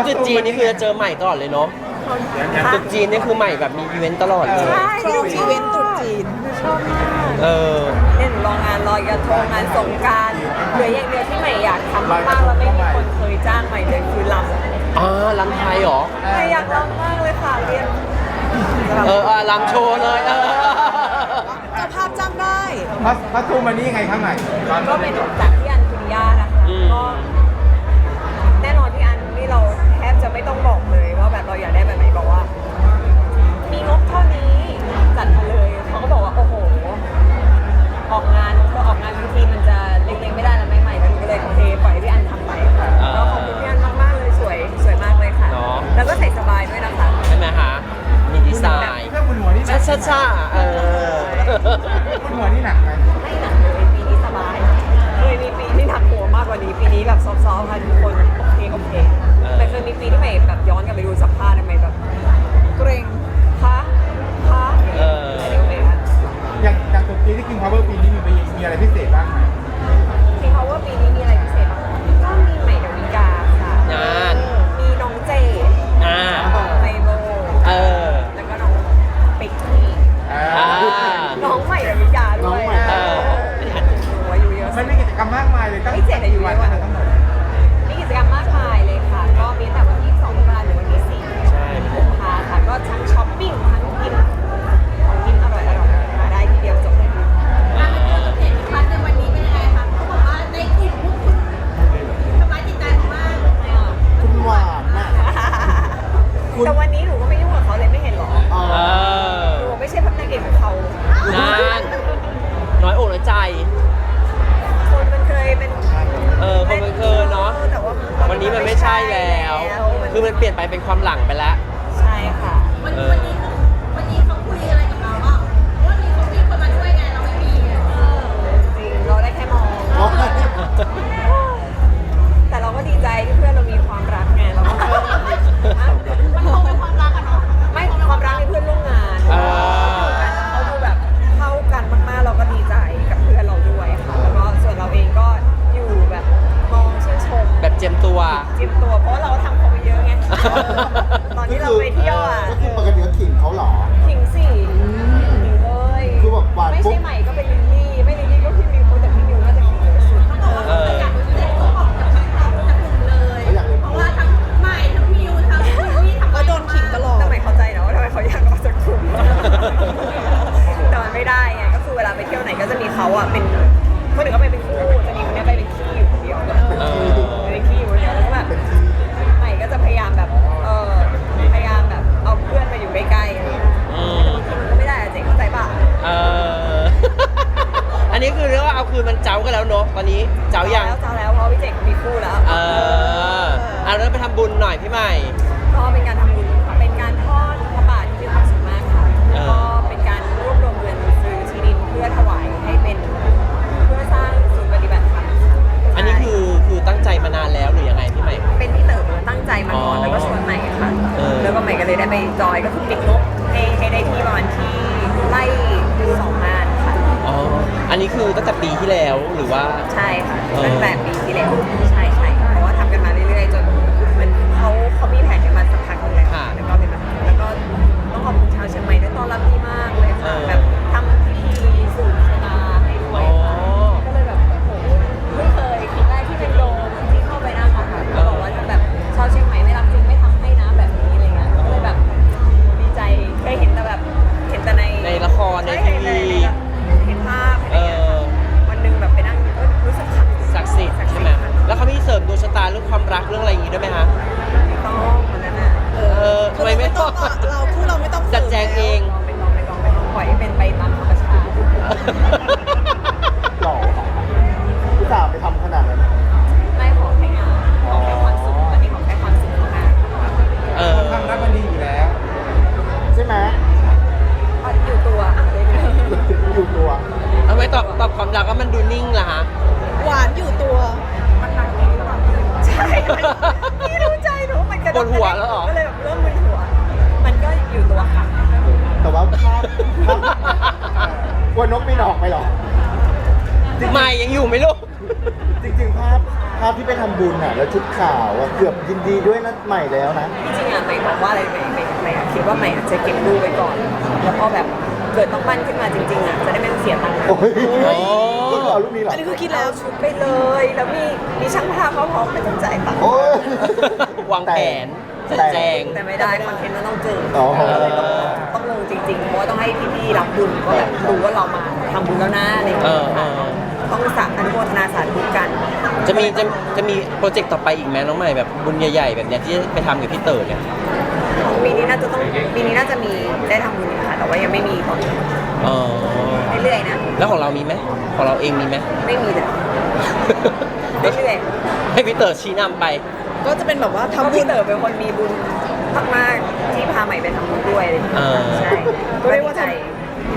แล้จุดจีนนี่คือจะเจอใหม่ตลอดเลยเนาะจุดจีนนี่คือใหม่แบบมีอีเวนต์ตลอดเลย ใช่ชอบอีเวนต์ตรุษจีนชอบมากเออเล่นรองงานลอยกระทงงานสงกรารเหลืออย่างเดียวที่ใหม่อยากทำมากๆแล้วไม่มีคนเคยจ้างใหม่เลยคือลำอ๋อลำไทยเหรอ ใหม่อยากลำมากเลยค่ะเรียนเอออะลำโชว์เลยจะาภาพจ้างได้ พัสพัสตูมมานี่ยังไงข้างในก็เป็นจากที่อันคุนยานะคะก็ ไม่ต้องบอกเลยว่าแบบเราอยากได้แบบไหนบอกว่าันนี้มันไม่ใช่แล้ว คือมันเปลี่ยนไปเป็นความหลังไปแล้ว ใช่ค่ะ เออ ไม่ใช่ใหม่ก็เป็นลิง อันนี้คือตั้งแต่ปีที่แล้วหรือว่า ใช่ค่ะตั้งแต่ปีที่แล้วใช่ใช่ เราคู่เราไม่ต้องจัดแจงเอง ไม่องไปลองไม่ต้องปล่อยให้เป็นไปตามธรรมชาติาพภาพที่ไปทำบุญอะแล้วชุดขาวอะเกือบยินดีด้วยนะใหม่แล้วนะ จริงๆอะใหม่บอกว่าอะไรใหม่ใหม่ใหม่อะคิดว่าใหม่อะจะเก็บรูปไว้ก่อน แล้วพอแบบเกิดต้องปั้นขึ้นมาจริงๆอะจะได้ไม่ต้องเสียตังค์โอ้ยโอ้ก็เอารูปนี้เหรออันนี้คือคิดแล้เอาวชุดไปเลย แล้วมีมีช่างภาพเขาพร้อมไม่ต้องจ่ายตังค์โอ้ย วางแผนจัดแต่ แจง แต่ไม่ได้คอนเทนต์มันต้องเจออ๋อก็เลยต้องต้องลง จริงๆเพราะว่าต้องให้พี่ๆรับบุญก็แบบรู้ว่าเรามาทำบุญแล้วนะอะไรอย่างเอเงี้อยเออต้องสาอนุโมทนาสาธุกันจะมีจะจะมีโปรเจกต์ต่อไปอีกไหมน้องใหม่แบบบุญใหญ่ๆแบบเนี้ยที่ไปทำกับพี่เต๋อเนี่ย ปีนี้น่าจะต้องปีนี้น่าจะมีได้ทำบุญค่ะ แต่ว่ายังไม่มีตอนนี้เออเรื่อยๆนะแล้วของเรามีไหมของเราเองมีไหม ไม่มีเลยเรื่อยให้พี่เต๋อชี้นำไปก็จะเป็นแบบว่าๆทำทำบุพี่ญเต๋อเป็นคนมีบุญ มากๆที่พาใหม่ไปทำบุญด้วยอะไรอย่างเงี้ยเออใช่ก็เรียกว่าใจ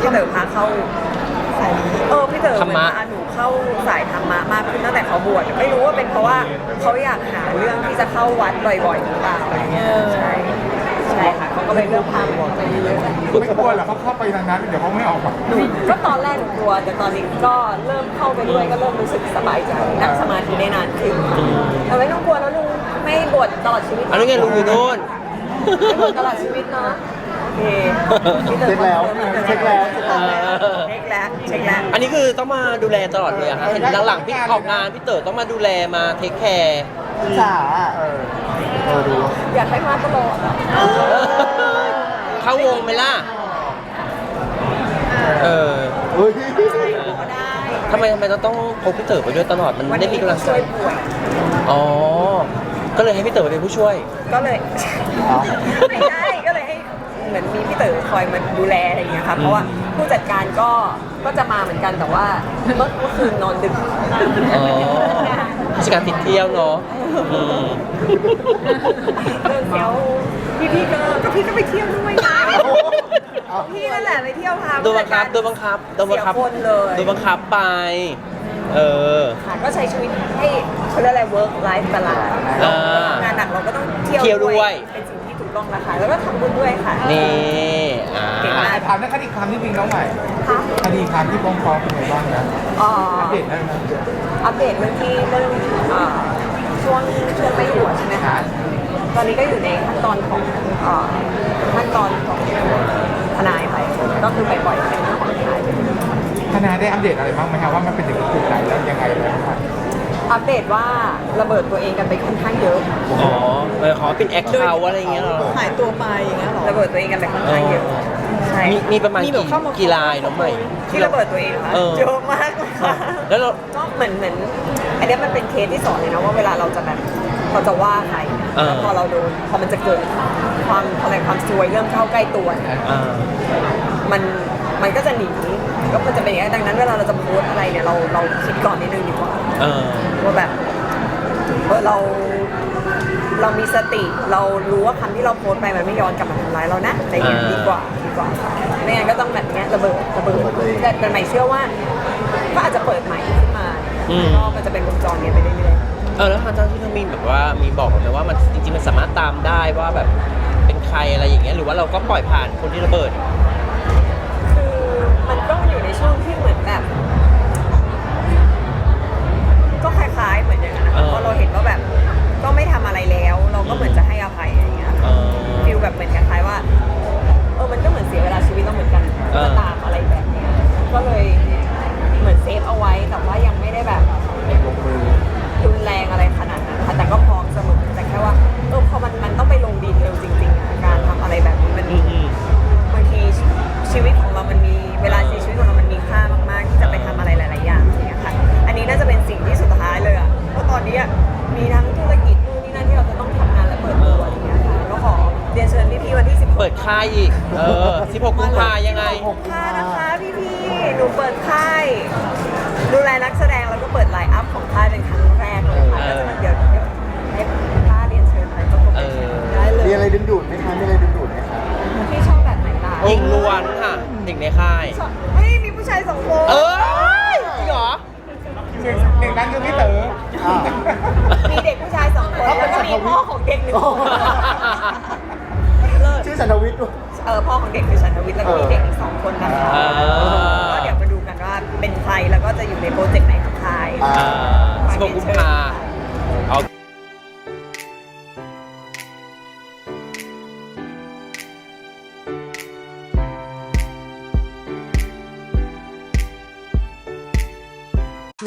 พี่เต๋อพาเข้าสายเออพี่เต๋อธรรมะ เหอนพาหนูเข้าสายธรรมะมากขึ้นตั้งแต่เขาบวชไม่รู้ว่าเป็นเพราะว่าเขาอยากหาเรื่องที่จะเข้าวัดบ่อยๆหรือเปล่าอะไรเงี้ยใช่ใช่ค่ะเขาก็เลยเริ่มพาหนูออกไปเรื่อยๆ ไม่กลัวเหรอเขาเข้าไปทางนั้นเดี๋ยวเขาไม่ออกมาก็ตอนแรกหนูกลัวแต่ตอนนี้ก็เริ่มเข้าไปด้วยก็เริ่มรู้สึกสบายใจนั่งสมาธิได้นานขึ้นแต่ไม่ต้องกลัวแล้วลุงไม่บวชตลอดชีวิตอันนี้ไงลุงอยู่นู่น ไม่บวชตลอดชีวิตเนาะโอเคเช็คแล้วเช็คแล้วเช็คแล้วเช็คแล้วอันนี้คือต้องมาดูแลตลอดเลยอะคะเห็นหลังๆพี่ออกงานพี่เต๋อต้องมาดูแลมาเทคแคร์สาเออเออดูอยากให้มาตลอดเข้าวงไหมล่ะเออทำไมทำไมเราต้องพกพี่เต๋อไปด้วยตลอดมันได้มีกำลังใจช่วยป่วยอ๋อ ก็เลยให้พี่เต๋อไปเป็นผู้ช่วย ก็เลยเอาไม่ได้ก็เลยให้เหมือนมีพี่เต๋อคอยมาดูแลอะไรอย่างเงี้ยค่ะเพราะว่าผู้จัดการก็ก็จะมาเหมือนกันแต่ว่าเมื่อเมื่อคืนนอนดึกอ๋อราชการติดเที่ยวเนาะอืมเดินเที่ยวพี่พี่ก็ก็พี่ก็ไปเที่ยวด้วยนะเอาพี่นั่นแหละไปเที่ยวพาโดนบังคับโดนบังคับโดนบังคับเสียคนเลย โดนบังคับไป เออ ค่ะก็ใช้ชีวิตให้เขาเรียกอะไร work life balance อ่างานหนักเราก็ต้องเที่ยวเที่ยวด้วย เป็นสิ่งที่ถูกต้องนะคะ แล้วก็ทำบุญด้วยค่ะ นี่อ่าเก่งมาก ถามในคดีความที่จริงน้องใหม่ค่ะคดีความที่ฟ้องฟ้องเป็นไงบ้างนะอ๋อ อัปเดตได้ไหมอัปเดตเรื่องที่เรื่องอ่าช่วงช่วงไม่อยู่ใช่ไหมคะ ตอนนี้ก็อยู่ในขั้นตอนของอ่าขั้นตอนของทนายไป ก็คือไปปล่อยเป็นของทนายไปท นายได้อัปเดตอะไรบ้างไหมครับว่ามันเป็นถึงจุดไหนแล้วยังไงแล้วครับอัปเดตว่าระเบิดตัวเองกันไปค่อนข้างเยอะ อ๋อเออขอเป็นแอคเคาท์อะไรอย่างเงี้ยเหรอหายตัวไปอย่างเงี้ยเหรอระเบิดตัวเองกันไปค่อนข้างเยอะใช่มีมีประมาณมีแบบกี่เข้ามา กี่ลายน้องใหม่ ที่ระเบิดตัวเองเหรอคะเออ เยอะมากเลยค่ะแล้วเรา ก็เหมือนเหมือนอันเนี้ยมันเป็นเคสที่สอนเลยนะว่าเวลาเราจะแบบเราจะว่าใครเออ แล้วพอเราโดนพอมันจะเกิดความอะไรความซวยเริ่มเข้าใกล้ตัวเนี่ยอ่ามัน มันก็จะหนีก็มันจะเป็นอย่างนี้นดังนั้นเวลาเราจะโพสต์อะไรเนี่ยเราเราคิดก่อนนิดนึงดีกว่าเออ ว่าแบบเออเราเรามีสติเรารู้ว่าคำที่เราโพสต์ไปมันไม่ย้อนกลับมาทำร้ายเรานะอะไรอย่างเงี้ยอ่า ดีกว่าดีกว่าไม่งั้นก็ต้องแบบเนี้ยระเบิดระเบิดแต่แต่ใหม่เชื่อว่าก็อาจจะเปิดใหม่ขึ้นมาก็มันจะเป็นวงจรเนี้ยไปเรื่อยๆ เออแล้วทางเจ้าที่เขามีแบบว่ามีบอกไหมว่ามันจริงๆมันสามารถตามได้ว่าแบบเป็นใครอะไรอย่างเงี้ยหรือว่าเราก็ปล่อยผ่านคนที่ระเบิด ช่วงที่ ญพี่ๆวันที่16เปิดค่ายอีก เออ 16 กุมภายังไงค่ายนะคะพี่ๆหนูเปิดค่ายดูแลนักแสดงแล้วก็เปิดไลน์อัพของค่ายเป็นครั้งแรกเลยค่ะเอก็อ จะมาเดี๋ยวเดี๋ยวให้ค่าเรียนเชิญไปก็คงเอเป็นอ ได้เลยมีอะไรดึงดูดไหมคะมีอะไรดึงดูดไหมคะ พี่ชอบแบบไหนล่ะยิงล้วนค่ะเด็กในค่ายชอบเฮ้ยมีผู้ชายสองค